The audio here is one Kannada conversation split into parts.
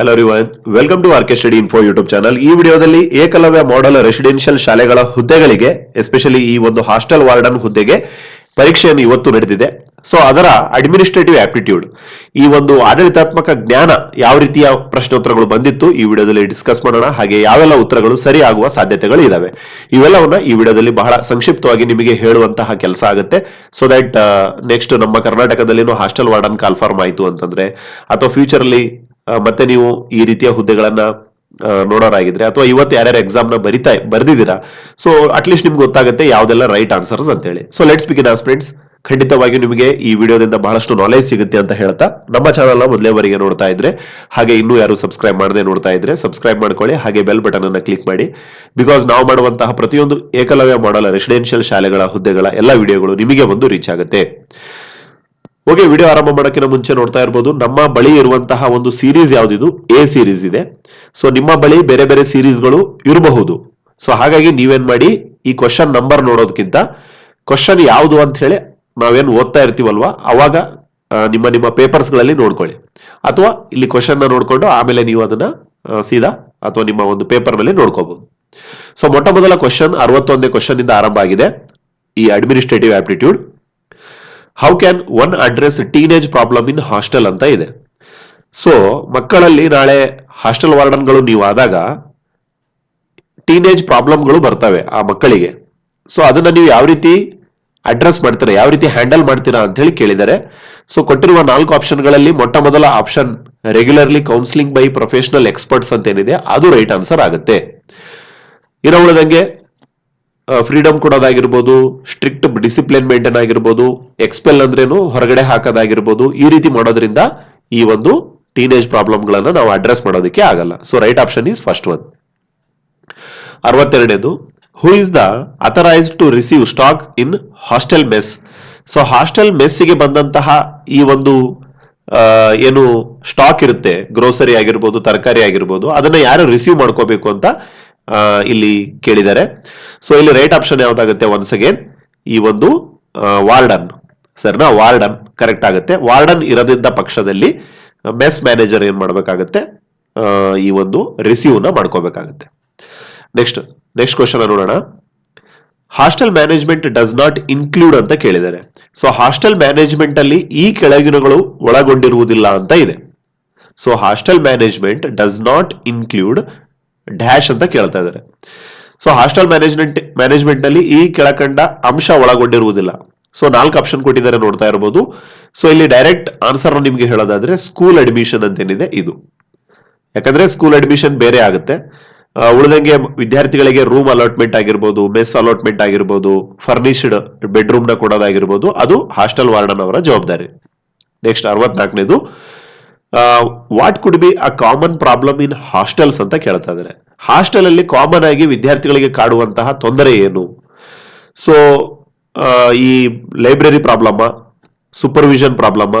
Hello ರಿವನ್ welcome to RK study info YouTube channel ಈ ವಿಡಿಯೋದಲ್ಲಿ ಏಕಲವ್ಯ ಮಾಡಲ್ ರೆಸಿಡೆನ್ಷಿಯಲ್ ಶಾಲೆಗಳ ಹುದ್ದೆಗಳಿಗೆ ಎಸ್ಪೆಷಲಿ ಈ ಒಂದು ಹಾಸ್ಟೆಲ್ ವಾರ್ಡನ್ ಹುದ್ದೆಗೆ ಪರೀಕ್ಷೆಯನ್ನು ಇವತ್ತು ನಡೆದಿದೆ. ಸೊ ಅದರ ಅಡ್ಮಿನಿಸ್ಟ್ರೇಟಿವ್ ಆಪ್ಟಿಟ್ಯೂಡ್ ಈ ಒಂದು ಆಡಳಿತಾತ್ಮಕ ಜ್ಞಾನ ಯಾವ ರೀತಿಯ ಪ್ರಶ್ನೋತ್ತರಗಳು ಬಂದಿತ್ತು, ಈ ವಿಡಿಯೋದಲ್ಲಿ ಡಿಸ್ಕಸ್ ಮಾಡೋಣ. ಹಾಗೆ ಯಾವೆಲ್ಲ ಉತ್ತರಗಳು ಸರಿ ಆಗುವ ಸಾಧ್ಯತೆಗಳು ಇದಾವೆ. ಇವೆಲ್ಲವನ್ನ ಈ ವಿಡಿಯೋದಲ್ಲಿ ಬಹಳ ಸಂಕ್ಷಿಪ್ತವಾಗಿ ನಿಮಗೆ ಹೇಳುವಂತಹ ಕೆಲಸ ಆಗುತ್ತೆ. ಸೊ ದಟ್ ನೆಕ್ಸ್ಟ್ ನಮ್ಮ ಕರ್ನಾಟಕದಲ್ಲಿನೂ ಹಾಸ್ಟೆಲ್ ವಾರ್ಡನ್ ಕಾಲ್ಫಾರ್ಮ್ ಆಯಿತು ಅಂತಂದ್ರೆ, ಅಥವಾ ಫ್ಯೂಚರ್ ಮತ್ತೆ ನೀವು ಈ ರೀತಿಯ ಹುದ್ದೆಗಳನ್ನ ನೋಡೋರಾಗಿದ್ರೆ ಅಥವಾ ಇವತ್ತು ಯಾರ್ಯಾರು ಎಕ್ಸಾಮ್ನ ಬರಿತಾ, ಬರ್ದಿದ್ದೀರಾ? ಸೊ ಅಟ್ಲೀಸ್ಟ್ ನಿಮ್ಗೆ ಗೊತ್ತಾಗುತ್ತೆ ಯಾವ್ದೆಲ್ಲ ರೈಟ್ ಆನ್ಸರ್ಸ್ ಅಂತ ಹೇಳಿ so let's begin us friends ಖಂಡಿತವಾಗಿ ನಿಮಗೆ ಈ ವಿಡಿಯೋದಿಂದ ಬಹಳಷ್ಟು ನಾಲೆಜ್ ಸಿಗುತ್ತೆ ಅಂತ ಹೇಳ್ತಾ, ನಮ್ಮ ಚಾನಲ್ನ ಮೊದಲೇವರೆಗೆ ನೋಡ್ತಾ ಇದ್ರೆ, ಹಾಗೆ ಇನ್ನೂ ಯಾರು ಸಬ್ಸ್ಕ್ರೈಬ್ ಮಾಡದೆ ನೋಡ್ತಾ ಇದ್ರೆ ಸಬ್ಸ್ಕ್ರೈಬ್ ಮಾಡ್ಕೊಳ್ಳಿ, ಹಾಗೆ ಬೆಲ್ ಬಟನ್ ಅನ್ನ ಕ್ಲಿಕ್ ಮಾಡಿ. ಬಿಕಾಸ್ ನಾವು ಮಾಡುವಂತಹ ಪ್ರತಿಯೊಂದು ಏಕಲವ್ಯ ಮಾಡಲ್ ರೆಸಿಡೆನ್ಷಿಯಲ್ ಶಾಲೆಗಳ ಹುದ್ದೆಗಳ ಎಲ್ಲ ವಿಡಿಯೋಗಳು ನಿಮಗೆ ಒಂದು ರೀಚ್ ಆಗುತ್ತೆ. ಓಕೆ, ವಿಡಿಯೋ ಆರಂಭ ಮಾಡೋಕ್ಕಿಂತ ಮುಂಚೆ ನೋಡ್ತಾ ಇರ್ಬೋದು, ನಮ್ಮ ಬಳಿ ಇರುವಂತಹ ಒಂದು ಸೀರೀಸ್ ಯಾವ್ದಿದು? ಎ ಸೀರೀಸ್ ಇದೆ. ಸೊ ನಿಮ್ಮ ಬಳಿ ಬೇರೆ ಬೇರೆ ಸೀರೀಸ್ಗಳು ಇರಬಹುದು. ಸೊ ಹಾಗಾಗಿ ನೀವೇನ್ ಮಾಡಿ, ಈ ಕ್ವಶನ್ ನಂಬರ್ ನೋಡೋದಕ್ಕಿಂತ ಕ್ವಶನ್ ಯಾವುದು ಅಂತ ಹೇಳಿ ನಾವೇನು ಓದ್ತಾ ಇರ್ತೀವಲ್ವಾ? ಅವಾಗ ನಿಮ್ಮ ನಿಮ್ಮ ಪೇಪರ್ಸ್ಗಳಲ್ಲಿ ನೋಡ್ಕೊಳ್ಳಿ. ಅಥವಾ ಇಲ್ಲಿ ಕ್ವಶನ್ನ ನೋಡ್ಕೊಂಡು ಆಮೇಲೆ ನೀವು ಅದನ್ನ ಸೀದಾ ಅಥವಾ ನಿಮ್ಮ ಒಂದು ಪೇಪರ್ ಮೇಲೆ ನೋಡ್ಕೋಬಹುದು ಸೊ ಮೊಟ್ಟ ಮೊದಲ ಕ್ವಶನ್ ಅರವತ್ತೊಂದೇ ಕ್ವಶನ್ ಇಂದ ಆರಂಭ ಆಗಿದೆ. ಈ administrative aptitude how can one address teenage problem in hostel ಅಂತ ಇದೆ. ಸೊ ಮಕ್ಕಳಲ್ಲಿ ನಾಳೆ ಹಾಸ್ಟೆಲ್ ವಾರ್ಡನ್ಗಳು ನೀವು ಆದಾಗ ಟೀನೇಜ್ ಪ್ರಾಬ್ಲಮ್ಗಳು ಬರ್ತವೆ ಆ ಮಕ್ಕಳಿಗೆ. ಸೊ ಅದನ್ನ ನೀವು ಯಾವ ರೀತಿ ಅಡ್ರೆಸ್ ಮಾಡ್ತೀರಾ, ಯಾವ ರೀತಿ ಹ್ಯಾಂಡಲ್ ಮಾಡ್ತೀರಾ ಅಂತ ಹೇಳಿ ಕೇಳಿದ್ದಾರೆ ಸೊ ಕೊಟ್ಟಿರುವ ನಾಲ್ಕು ಆಪ್ಷನ್ಗಳಲ್ಲಿ ಮೊಟ್ಟ ಮೊದಲ option regularly counselling by professional experts ಅಂತ ಏನಿದೆ, ಅದು ರೈಟ್ ಆನ್ಸರ್ ಆಗುತ್ತೆ. ಇನ್ನು ಉಳಿದಂಗೆ ಫ್ರೀಡಮ್ ಕೊಡೋದಾಗಿರ್ಬೋದು ಸ್ಟ್ರಿಕ್ಟ್ ಡಿಸಿಪ್ಲಿನ್ ಮೇಂಟೈನ್ ಆಗಿರ್ಬೋದು ಎಕ್ಸ್ಪೆಲ್ ಅಂದ್ರೇನು ಹೊರಗಡೆ ಹಾಕೋದಾಗಿರ್ಬೋದು, ಈ ರೀತಿ ಮಾಡೋದ್ರಿಂದ ಈ ಒಂದು ಟೀನೇಜ್ ಪ್ರಾಬ್ಲಮ್ಗಳನ್ನ ನಾವು ಅಡ್ರೆಸ್ ಮಾಡೋದಕ್ಕೆ ಆಗಲ್ಲ. So right option is first one ಅರವತ್ತೆರಡನೇದು who is the authorised to receive stock in hostel mess so hostel ಮೆಸ್ಸಿಗೆ ಬಂದಂತಹ ಈ ಒಂದು ಏನು ಸ್ಟಾಕ್ ಇರುತ್ತೆ ಗ್ರೋಸರಿ ಆಗಿರ್ಬೋದು, ತರಕಾರಿ ಆಗಿರ್ಬೋದು, ಅದನ್ನ ಯಾರು ರಿಸೀವ್ ಮಾಡ್ಕೋಬೇಕು ಅಂತ ಇಲ್ಲಿ ಕೇಳಿದ್ದಾರೆ. ಸೊ ಇಲ್ಲಿ ರೈಟ್ ಆಪ್ಷನ್ ಯಾವ್ದಾಗುತ್ತೆ ಒನ್ಸ್ ಅಗೇನ್ ಈ ಒಂದು ವಾರ್ಡನ್ ಸರ್ನಾ ವಾರ್ಡನ್ ಕರೆಕ್ಟ್ ಆಗುತ್ತೆ. ವಾರ್ಡನ್ ಇರದಿದ್ದ ಪಕ್ಷದಲ್ಲಿ ಮೆಸ್ ಮ್ಯಾನೇಜರ್ ಏನ್ ಮಾಡ್ಬೇಕಾಗತ್ತೆ? ಈ ಒಂದು ರಿಸೀವ್ನ ಮಾಡ್ಕೋಬೇಕಾಗತ್ತೆ. ನೆಕ್ಸ್ಟ್ ನೆಕ್ಸ್ಟ್ ಕ್ವಶನ್ ನೋಡೋಣ. Hostel management does not include ಅಂತ ಕೇಳಿದ್ದಾರೆ. ಸೊ ಹಾಸ್ಟೆಲ್ ಮ್ಯಾನೇಜ್ಮೆಂಟ್ ಅಲ್ಲಿ ಈ ಕೆಳಗಿನಗಳು ಒಳಗೊಂಡಿರುವುದಿಲ್ಲ ಅಂತ ಇದೆ. So hostel management does not include dash ಅಂತ ಕೇಳ್ತಾ ಇದ್ದಾರೆ. ಸೊ ಹಾಸ್ಟೆಲ್ ಮ್ಯಾನೇಜ್ಮೆಂಟ್ ಮ್ಯಾನೇಜ್ಮೆಂಟ್ನಲ್ಲಿ ಈ ಕೆಳಕಂಡ ಅಂಶ ಒಳಗೊಂಡಿರುವುದಿಲ್ಲ. ಸೊ ನಾಲ್ಕು ಆಪ್ಷನ್ ಕೊಟ್ಟಿದ್ದಾರೆ ನೋಡ್ತಾ ಇರಬಹುದು ಸೊ ಇಲ್ಲಿ ಡೈರೆಕ್ಟ್ ಆನ್ಸರ್ ನಿಮ್ಗೆ ಹೇಳೋದಾದ್ರೆ ಸ್ಕೂಲ್ ಅಡ್ಮಿಷನ್ ಅಂತ ಏನಿದೆ ಇದು. ಯಾಕಂದ್ರೆ ಸ್ಕೂಲ್ ಅಡ್ಮಿಷನ್ ಬೇರೆ ಆಗುತ್ತೆ. ಉಳಿದಂಗೆ ವಿದ್ಯಾರ್ಥಿಗಳಿಗೆ ರೂಮ್ ಅಲಾಟ್ಮೆಂಟ್ ಆಗಿರ್ಬೋದು ಮೆಸ್ ಅಲಾಟ್ಮೆಂಟ್ ಆಗಿರ್ಬೋದು ಫರ್ನಿಶ್ಡ್ ಬೆಡ್ರೂಮ್ನ ಕೊಡೋದಾಗಿರ್ಬೋದು, ಅದು ಹಾಸ್ಟೆಲ್ ವಾರ್ಡನ್ ಅವರ ಜವಾಬ್ದಾರಿ. Next ಅರವತ್ನಾಲ್ಕನೇದು what could be a common problem in hostels ಅಂತ ಕೇಳ್ತಾ ಇದ್ದಾರೆ. ಹಾಸ್ಟೆಲ್ ಅಲ್ಲಿ ಕಾಮನ್ ಆಗಿ ವಿದ್ಯಾರ್ಥಿಗಳಿಗೆ ಕಾಡುವಂತಹ ತೊಂದರೆ ಏನು? ಸೊ ಈ ಲೈಬ್ರರಿ ಪ್ರಾಬ್ಲಮ್ ಸೂಪರ್ವಿಷನ್ ಪ್ರಾಬ್ಲಮ್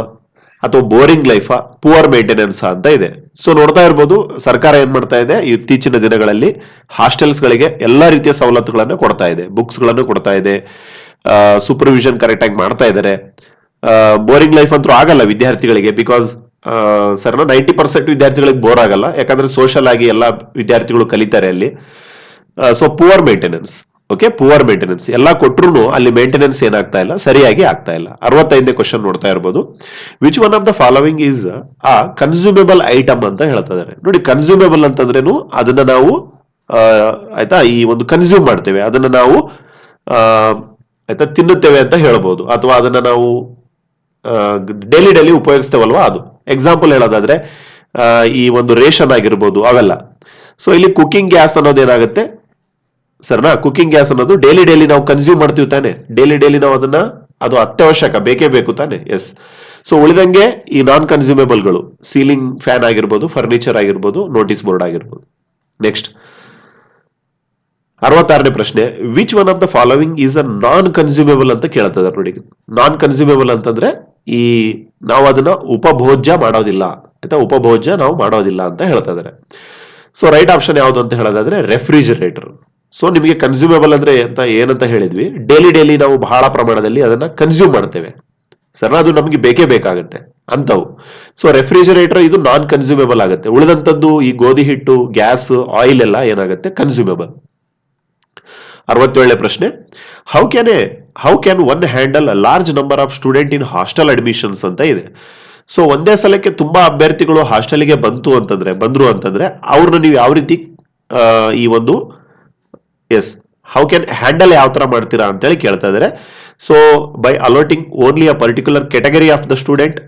ಅಥವಾ ಬೋರಿಂಗ್ ಲೈಫಾ ಪುವರ್ ಮೇಂಟೆನೆನ್ಸ್ ಅಂತ ಇದೆ. ಸೊ ನೋಡ್ತಾ ಇರ್ಬೋದು, ಸರ್ಕಾರ ಏನ್ ಮಾಡ್ತಾ ಇದೆ? ಇತ್ತೀಚಿನ ದಿನಗಳಲ್ಲಿ ಹಾಸ್ಟೆಲ್ಸ್ ಗಳಿಗೆ ಎಲ್ಲಾ ರೀತಿಯ ಸವಲತ್ತುಗಳನ್ನು ಕೊಡ್ತಾ ಇದೆ. ಬುಕ್ಸ್ಗಳನ್ನು ಕೊಡ್ತಾ ಇದೆ. ಸೂಪರ್ವಿಷನ್ ಕರೆಕ್ಟ್ ಆಗಿ ಮಾಡ್ತಾ ಇದ್ದಾರೆ. ಬೋರಿಂಗ್ ಲೈಫ್ ಅಂತೂ ಆಗಲ್ಲ ವಿದ್ಯಾರ್ಥಿಗಳಿಗೆ ಬಿಕಾಸ್ ಸರ್ನ ನೈಂಟಿ ಪರ್ಸೆಂಟ್ ವಿದ್ಯಾರ್ಥಿಗಳಿಗೆ ಬೋರ್ ಆಗಲ್ಲ. ಯಾಕಂದ್ರೆ ಸೋಷಲ್ ಆಗಿ ಎಲ್ಲ ವಿದ್ಯಾರ್ಥಿಗಳು ಕಲಿತಾರೆ ಅಲ್ಲಿ. So poor maintenance okay poor maintenance ಎಲ್ಲ ಕೊಟ್ಟರು ಅಲ್ಲಿ ಮೇಂಟೆನೆನ್ಸ್ ಏನಾಗ್ತಾ ಇಲ್ಲ, ಸರಿಯಾಗಿ ಆಗ್ತಾ ಇಲ್ಲ. ಅರವತ್ತೈದನೇ ಕ್ವಶನ್ ನೋಡ್ತಾ ಇರ್ಬೋದು. Which one of the following is a consumable item ಅಂತ ಹೇಳ್ತಾ ಇದಾರೆ ನೋಡಿ ಕನ್ಸ್ಯೂಮೇಬಲ್ ಅಂತಂದ್ರೇನು, ಅದನ್ನ ನಾವು ಆಯ್ತಾ, ಈ ಒಂದು ಕನ್ಸ್ಯೂಮ್ ಮಾಡ್ತೇವೆ. ಅದನ್ನ ನಾವು ಆಯ್ತಾ, ತಿನ್ನುತ್ತೇವೆ ಅಂತ ಹೇಳ್ಬೋದು. ಅಥವಾ ಅದನ್ನ ನಾವು ಡೈಲಿ ಡೈಲಿ ಉಪಯೋಗಿಸ್ತೇವಲ್ವಾ ಅದು. ಎಕ್ಸಾಂಪಲ್ ಹೇಳೋದಾದ್ರೆ ಈ ಒಂದು ರೇಷನ್ ಆಗಿರ್ಬೋದು, ಅವೆಲ್ಲ. ಸೊ ಇಲ್ಲಿ ಕುಕ್ಕಿಂಗ್ ಗ್ಯಾಸ್ ಅನ್ನೋದು ಏನಾಗುತ್ತೆ? ಸರ್ನಾ ಕುಕ್ಕಿಂಗ್ ಗ್ಯಾಸ್ ಅನ್ನೋದು ಡೈಲಿ ಡೈಲಿ ನಾವು ಕನ್ಸ್ಯೂಮ್ ಮಾಡ್ತೀವಿ ತಾನೆ. ಡೈಲಿ ಡೈಲಿ ನಾವು ಅದನ್ನ, ಅದು ಅತ್ಯವಶ್ಯಕ, ಬೇಕೇ ಬೇಕು ತಾನೆ. ಎಸ್ ಸೊ ಉಳಿದಂಗೆ ಈ ನಾನ್ ಕನ್ಸ್ಯೂಮೇಬಲ್ಗಳು ಸೀಲಿಂಗ್ ಫ್ಯಾನ್ ಆಗಿರ್ಬೋದು ಫರ್ನಿಚರ್ ಆಗಿರ್ಬೋದು ನೋಟಿಸ್ ಬೋರ್ಡ್ ಆಗಿರ್ಬೋದು. ನೆಕ್ಸ್ಟ್ ಅರವತ್ತಾರನೇ ಪ್ರಶ್ನೆ which one of the following is a non consumable ಅಂತ ಕೇಳ್ತಾ ನೋಡಿ. ನಾನ್ ಕನ್ಸ್ಯೂಮೇಬಲ್ ಅಂತಂದ್ರೆ ಈ ನಾವು ಅದನ್ನ ಉಪಭೋಜ್ಯ ಮಾಡೋದಿಲ್ಲ. ಆಯ್ತಾ? ಉಪಭೋಜ್ಯ ನಾವು ಮಾಡೋದಿಲ್ಲ ಅಂತ ಹೇಳ್ತಾ ಇದಾರೆ. ಸೊ ರೈಟ್ ಆಪ್ಷನ್ ಯಾವುದು ಅಂತ ಹೇಳೋದಾದ್ರೆ ರೆಫ್ರಿಜರೇಟರ್ ಸೊ ನಿಮಗೆ ಕನ್ಸ್ಯೂಮೇಬಲ್ ಅಂದ್ರೆ ಅಂತ ಏನಂತ ಹೇಳಿದ್ವಿ. ಡೈಲಿ ಡೈಲಿ ನಾವು ಬಹಳ ಪ್ರಮಾಣದಲ್ಲಿ ಅದನ್ನ ಕನ್ಸ್ಯೂಮ್ ಮಾಡ್ತೇವೆ. ಸರ್ ಅದು ನಮಗೆ ಬೇಕೇ ಬೇಕಾಗುತ್ತೆ ಅಂತವು. ಸೊ ರೆಫ್ರಿಜರೇಟರ್ ಇದು ನಾನ್ ಕನ್ಸ್ಯೂಮೇಬಲ್ ಆಗುತ್ತೆ. ಉಳಿದಂತದ್ದು ಈ ಗೋಧಿ ಹಿಟ್ಟು, ಗ್ಯಾಸ್ ಆಯಿಲ್ ಎಲ್ಲ ಏನಾಗುತ್ತೆ? ಕನ್ಸ್ಯೂಮೇಬಲ್ ಅರವತ್ತೇಳನೇ ಪ್ರಶ್ನೆ. How can a how can one handle a large number of student in hostel admissions ಅಂತ ಇದೆ. ಸೊ ಒಂದೇ ಸಲಕ್ಕೆ ತುಂಬಾ ಅಭ್ಯರ್ಥಿಗಳು ಹಾಸ್ಟೆಲ್ಗೆ ಬಂತು ಅಂತಂದ್ರೆ, ಬಂದ್ರು ಅಂತಂದ್ರೆ, ಅವ್ರನ್ನ ನೀವು ಯಾವ ರೀತಿ ಈ ಒಂದು ಎಸ್ ಹೌ ಕ್ಯಾನ್ ಹ್ಯಾಂಡಲ್ ಯಾವ ತರ ಮಾಡ್ತೀರಾ ಅಂತೇಳಿ ಕೇಳ್ತಾ ಇದ್ದಾರೆ. So by allotting only a particular category of the student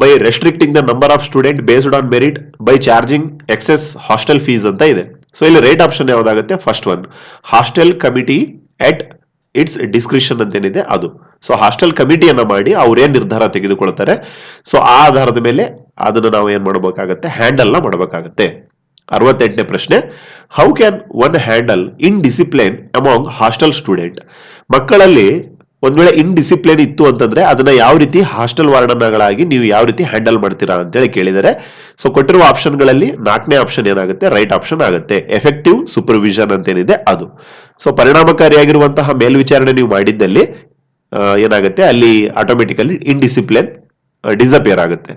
by restricting the number of student based on merit by charging excess hostel fees ಅಂತ ಇದೆ. ಸೊ ಇಲ್ಲಿ right option ಯಾವ್ದಾಗುತ್ತೆ? First one hostel committee at its description ಅಂತೇನಿದೆ ಅದು. ಸೊ ಹಾಸ್ಟೆಲ್ ಕಮಿಟಿಯನ್ನು ಮಾಡಿ ಅವ್ರೇನ್ ನಿರ್ಧಾರ ತೆಗೆದುಕೊಳ್ತಾರೆ? ಸೊ ಆ ಆಧಾರದ ಮೇಲೆ ಅದನ್ನು ನಾವು ಏನ್ ಮಾಡಬೇಕಾಗತ್ತೆ? ಹ್ಯಾಂಡಲ್ನ ಮಾಡಬೇಕಾಗತ್ತೆ. ಅರವತ್ತೆಂಟನೇ ಪ್ರಶ್ನೆ. How can one handle in discipline among hostel student ಮಕ್ಕಳಲ್ಲಿ ಒಂದ್ ವೇಳೆ ಇನ್ ಡಿಸಿಪ್ಲಿನ್ ಇತ್ತು ಅಂತಂದ್ರೆ ಅದನ್ನ ಯಾವ ರೀತಿ ಹಾಸ್ಟೆಲ್ ವಾರ್ಡನ್ಗಳಾಗಿ ನೀವು ಯಾವ ರೀತಿ ಹ್ಯಾಂಡಲ್ ಮಾಡ್ತೀರಾ ಅಂತೇಳಿ ಕೇಳಿದರೆ ಸೊ ಕೊಟ್ಟಿರುವ ಆಪ್ಷನ್ಗಳಲ್ಲಿ ನಾಲ್ಕನೇ ಆಪ್ಷನ್ ಏನಾಗುತ್ತೆ ರೈಟ್ ಆಪ್ಷನ್ ಆಗುತ್ತೆ. ಎಫೆಕ್ಟಿವ್ ಸೂಪರ್ವಿಷನ್ ಅಂತೇನಿದೆ ಅದು. ಸೊ ಪರಿಣಾಮಕಾರಿಯಾಗಿರುವಂತಹ ಮೇಲ್ವಿಚಾರಣೆ ನೀವು ಮಾಡಿದ್ದಲ್ಲಿ ಏನಾಗುತ್ತೆ, ಅಲ್ಲಿ ಆಟೋಮೆಟಿಕಲಿ ಇನ್ಡಿಸಿಪ್ಲಿನ್ ಡಿಸಪಿಯರ್ ಆಗುತ್ತೆ.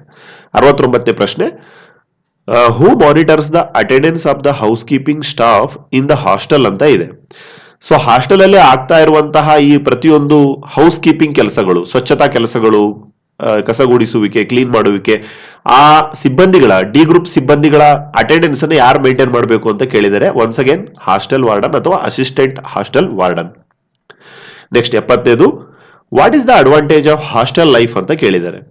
ಅರವತ್ತೊಂಬತ್ತನೇ ಪ್ರಶ್ನೆ who monitors the attendance of the housekeeping staff in the hostel ಅಂತ ಇದೆ. ಸೊ ಹಾಸ್ಟೆಲ್ ಅಲ್ಲಿ ಆಗ್ತಾ ಇರುವಂತಹ ಈ ಪ್ರತಿಯೊಂದು ಹೌಸ್ ಕೀಪಿಂಗ್ ಕೆಲಸಗಳು, ಸ್ವಚ್ಛತಾ ಕೆಲಸಗಳು ಕಸಗುಡಿಸುವಿಕೆ ಕ್ಲೀನ್ ಮಾಡುವಿಕೆ, ಆ ಸಿಬ್ಬಂದಿಗಳ ಡಿ ಗ್ರೂಪ್ ಸಿಬ್ಬಂದಿಗಳ ಅಟೆಂಡೆನ್ಸ್ ಅನ್ನು ಯಾರು ಮೇಂಟೈನ್ ಮಾಡಬೇಕು ಅಂತ ಕೇಳಿದರೆ ಒನ್ಸ್ ಅಗೇನ್ ಹಾಸ್ಟೆಲ್ ವಾರ್ಡನ್ ಅಥವಾ ಅಸಿಸ್ಟೆಂಟ್ ಹಾಸ್ಟೆಲ್ ವಾರ್ಡನ್ ನೆಕ್ಸ್ಟ್ ಎಪ್ಪತ್ತೈದು what is the advantage of hostel life ಅಂತ ಕೇಳಿದ್ದಾರೆ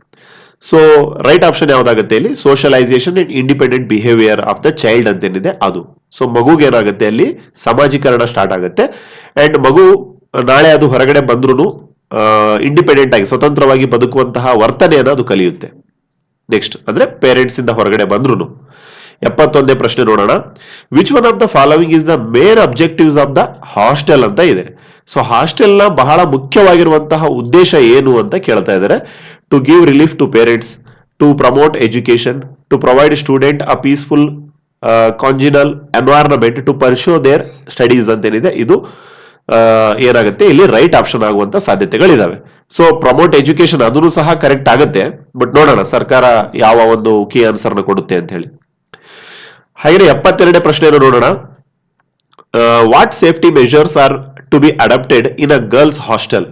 ಸೊ ರೈಟ್ ಆಪ್ಷನ್ ಯಾವ್ದಾಗುತ್ತೆ ಇಲ್ಲಿ socialisation and independent behaviour of the child ಅಂತ ಏನಿದೆ ಅದು. ಸೊ ಮಗುಗೆ ಏನಾಗುತ್ತೆ ಅಲ್ಲಿ? ಸಮಾಜೀಕರಣ ಸ್ಟಾರ್ಟ್ ಆಗುತ್ತೆ. ಅಂಡ್ ಮಗು ನಾಳೆ ಅದು ಹೊರಗಡೆ ಬಂದ್ರು ಇಂಡಿಪೆಂಡೆಂಟ್ ಆಗಿ, ಸ್ವತಂತ್ರವಾಗಿ ಬದುಕುವಂತಹ ವರ್ತನೆಯನ್ನು ಅದು ಕಲಿಯುತ್ತೆ. ನೆಕ್ಸ್ಟ್ ಅಂದ್ರೆ ಪೇರೆಂಟ್ಸ್ ಇಂದ ಹೊರಗಡೆ ಬಂದ್ರು ಎಪ್ಪತ್ತೊಂದೇ ಪ್ರಶ್ನೆ ನೋಡೋಣ. Which one of the following is the main objectives of the hostel ಅಂತ ಇದೆ. ಸೊ ಹಾಸ್ಟೆಲ್ನ ಬಹಳ ಮುಖ್ಯವಾಗಿರುವಂತಹ ಉದ್ದೇಶ ಏನು ಅಂತ ಕೇಳ್ತಾ ಇದ್ದಾರೆ. To give relief to parents to promote education to provide student a peaceful congenial environment to pursue their studies ಅಂತೇನಿದೆ. ಇದು ಏನಾಗುತ್ತೆ? ಇಲ್ಲಿ ರೈಟ್ ಆಪ್ಷನ್ ಆಗುವಂತ ಸಾಧ್ಯತೆಗಳಿದಾವೆ. ಸೊ ಪ್ರಮೋಟ್ ಎಜುಕೇಶನ್ ಅದನ್ನು ಸಹ ಕರೆಕ್ಟ್ ಆಗುತ್ತೆ. ಬಟ್ ನೋಡೋಣ, ಸರ್ಕಾರ ಯಾವ ಒಂದು ಕೀ ಆನ್ಸರ್ ಕೊಡುತ್ತೆ ಅಂತ ಹೇಳಿ ಹಾಗೆ ಎಪ್ಪತ್ತೆರಡನೇ ಪ್ರಶ್ನೆಯನ್ನು ನೋಡೋಣ. What safety measures are to be adapted in a girls hostel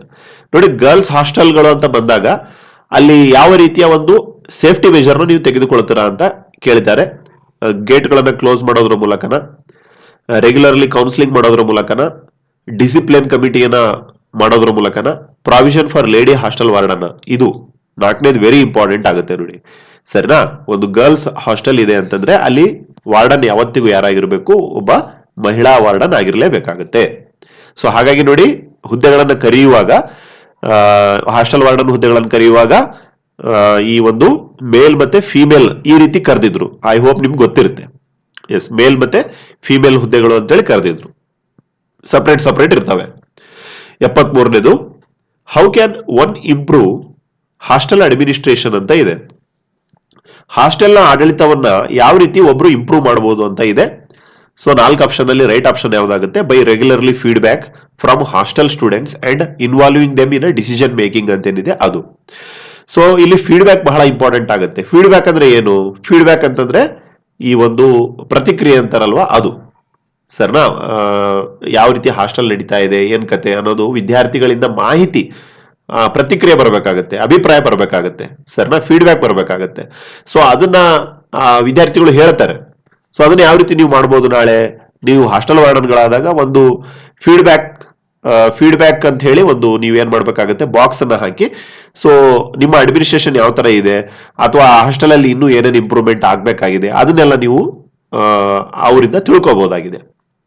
ನೋಡಿ ಗರ್ಲ್ಸ್ ಹಾಸ್ಟೆಲ್ಗಳು ಅಂತ ಬಂದಾಗ ಅಲ್ಲಿ ಯಾವ ರೀತಿಯ ಒಂದು ಸೇಫ್ಟಿ ಮೆಷರ್ನ ನೀವು ತೆಗೆದುಕೊಳ್ತೀರಾ ಅಂತ ಕೇಳಿದ್ದಾರೆ. ಗೇಟ್ಗಳನ್ನು ಕ್ಲೋಸ್ ಮಾಡೋದ್ರ ಮೂಲಕನ ರೆಗ್ಯುಲರ್ಲಿ ಕೌನ್ಸಿಲಿಂಗ್ ಮಾಡೋದ್ರ ಮೂಲಕನ ಡಿಸಿಪ್ಲಿನ್ ಕಮಿಟಿಯನ್ನ ಮಾಡೋದ್ರ ಮೂಲಕನ ಪ್ರಾವಿಷನ್ ಫಾರ್ ಲೇಡಿ ಹಾಸ್ಟೆಲ್ ವಾರ್ಡನ್ನ ಇದು ನಾಲ್ಕನೇದು ವೆರಿ ಇಂಪಾರ್ಟೆಂಟ್ ಆಗುತ್ತೆ ನೋಡಿ. ಸರಿನಾ? ಒಂದು ಗರ್ಲ್ಸ್ ಹಾಸ್ಟೆಲ್ ಇದೆ ಅಂತಂದ್ರೆ ಅಲ್ಲಿ ವಾರ್ಡನ್ ಯಾವತ್ತಿಗೂ ಯಾರಾಗಿರ್ಬೇಕು, ಒಬ್ಬ ಮಹಿಳಾ ವಾರ್ಡನ್ ಆಗಿರ್ಲೇಬೇಕಾಗತ್ತೆ. ಸೊ ಹಾಗಾಗಿ ನೋಡಿ, ಹುದ್ದೆಗಳನ್ನು ಕರೆಯುವಾಗ ಹಾಸ್ಟೆಲ್ ವಾರ್ಡನ್ ಹುದ್ದೆಗಳನ್ನು ಕರೆಯುವಾಗ ಈ ಒಂದು ಮೇಲ್ ಮತ್ತೆ ಫಿಮೇಲ್ ಈ ರೀತಿ ಕರೆದಿದ್ರು. ಐ ಹೋಪ್ ನಿಮ್ಗೆ ಗೊತ್ತಿರುತ್ತೆ. ಎಸ್ ಮೇಲ್ ಮತ್ತೆ ಫಿಮೇಲ್ ಹುದ್ದೆಗಳು ಅಂತೇಳಿ ಕರೆದಿದ್ರು. ಸಪ್ರೇಟ್ ಸಪ್ರೇಟ್ ಇರ್ತವೆ. ಎಪ್ಪತ್ತ್ ಮೂರನೇದು how can one improve hostel administration ಅಂತ ಇದೆ. ಹಾಸ್ಟೆಲ್ನ ಆಡಳಿತವನ್ನ ಯಾವ ರೀತಿ ಒಬ್ರು ಇಂಪ್ರೂವ್ ಮಾಡಬಹುದು ಅಂತ ಇದೆ. ಸೊ ನಾಲ್ಕು ಆಪ್ಷನ್ ಅಲ್ಲಿ right option ಯಾವ್ದಾಗುತ್ತೆ? By regularly feedback from hostel students and involving them in decision making ಅಂತೇನಿದೆ ಅದು. ಸೊ ಇಲ್ಲಿ ಫೀಡ್ಬ್ಯಾಕ್ ಬಹಳ ಇಂಪಾರ್ಟೆಂಟ್ ಆಗುತ್ತೆ. ಫೀಡ್ಬ್ಯಾಕ್ ಅಂದ್ರೆ ಏನು? ಫೀಡ್ಬ್ಯಾಕ್ ಅಂತಂದ್ರೆ ಈ ಒಂದು ಪ್ರತಿಕ್ರಿಯೆ ಅಂತಾರಲ್ವಾ? ಅದು. ಸರ್ನಾ ಯಾವ ರೀತಿ ಹಾಸ್ಟೆಲ್ ನಡೀತಾ ಇದೆ, ಏನ್ ಕತೆ ಅನ್ನೋದು ವಿದ್ಯಾರ್ಥಿಗಳಿಂದ ಮಾಹಿತಿ ಪ್ರತಿಕ್ರಿಯೆ ಬರಬೇಕಾಗತ್ತೆ, ಅಭಿಪ್ರಾಯ ಬರಬೇಕಾಗತ್ತೆ. ಸರ್ನಾ ಫೀಡ್ಬ್ಯಾಕ್ ಬರಬೇಕಾಗತ್ತೆ. ಸೊ ಅದನ್ನ ವಿದ್ಯಾರ್ಥಿಗಳು ಹೇಳ್ತಾರೆ. ಸೊ ಅದನ್ನ ಯಾವ ರೀತಿ ನೀವು ಮಾಡ್ಬೋದು ನಾಳೆ? ನೀವು ಹಾಸ್ಟೆಲ್ ವಾರ್ಡನ್ಗಳಾದಾಗ ಒಂದು ಫೀಡ್ಬ್ಯಾಕ್ ಫೀಡ್ಬ್ಯಾಕ್ ಅಂತ ಹೇಳಿ ಒಂದು ನೀವು ಏನ್ ಮಾಡ್ಬೇಕಾಗತ್ತೆ? ಬಾಕ್ಸ್ ಅನ್ನ ಹಾಕಿ. ಸೊ ನಿಮ್ಮ ಅಡ್ಮಿನಿಸ್ಟ್ರೇಷನ್ ಯಾವ ತರ ಇದೆ? ಅಥವಾ ಹಾಸ್ಟೆಲ್ ಅಲ್ಲಿ ಇನ್ನೂ ಏನೇನು ಇಂಪ್ರೂವ್ಮೆಂಟ್ ಆಗಬೇಕಾಗಿದೆ? ಅದನ್ನೆಲ್ಲ ನೀವು ಅವರಿಂದ ತಿಳ್ಕೊಬಹುದಾಗಿದೆ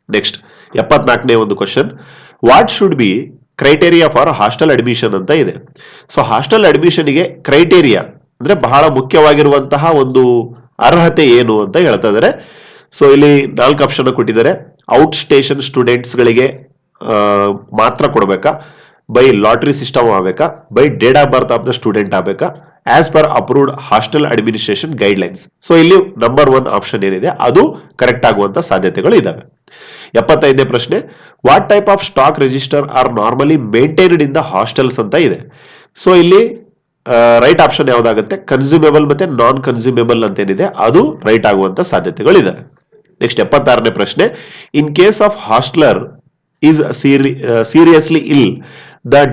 ನೆಕ್ಸ್ಟ್ ಎಪ್ಪತ್ನಾಲ್ಕನೇ ಒಂದು question what should be criteria for hostel admission ಅಂತ ಇದೆ. ಸೊ ಹಾಸ್ಟೆಲ್ ಅಡ್ಮಿಷನ್ಗೆ ಕ್ರೈಟೇರಿಯಾ ಅಂದ್ರೆ ಬಹಳ ಮುಖ್ಯವಾಗಿರುವಂತಹ ಒಂದು ಅರ್ಹತೆ ಏನು ಅಂತ ಹೇಳ್ತಾ ಇದ್ದಾರೆ ಸೊ ಇಲ್ಲಿ ನಾಲ್ಕು ಆಪ್ಷನ್ ಕೊಟ್ಟಿದ್ದಾರೆ. ಔಟ್ ಸ್ಟೇಷನ್ ಸ್ಟೂಡೆಂಟ್ಸ್ ಗಳಿಗೆ ಮಾತ್ರ ಕೊಡಬೇಕಾ? By lottery system ಆಗಬೇಕಾ? By date of birth of the student ಆಗಬೇಕಾ? As per approved hostel administration guidelines so ಇಲ್ಲಿ ನಂಬರ್ ಒನ್ ಆಪ್ಷನ್ ಏನಿದೆ? ಅದು ಕರೆಕ್ಟ್ ಆಗುವಂತ ಸಾಧ್ಯತೆಗಳು ಇದಾವೆ. ಎಪ್ಪತ್ತೈದನೇ ಪ್ರಶ್ನೆ. What type of stock register are normally maintained in the hostels ಅಂತ ಇದೆ. ಸೊ ಇಲ್ಲಿ ರೈಟ್ ಆಪ್ಷನ್ ಯಾವ್ದಾಗುತ್ತೆ? ಕನ್ಸ್ಯೂಮೇಬಲ್ ಮತ್ತೆ ನಾನ್ ಕನ್ಸ್ಯೂಮೇಬಲ್ ಅಂತ ಏನಿದೆ ಅದು ರೈಟ್ ಆಗುವಂತ ಸಾಧ್ಯತೆಗಳಿದೆ. ನೆಕ್ಸ್ಟ್ ಎಪ್ಪತ್ತಾರನೇ ಪ್ರಶ್ನೆ in case of hosteller is seriously ill the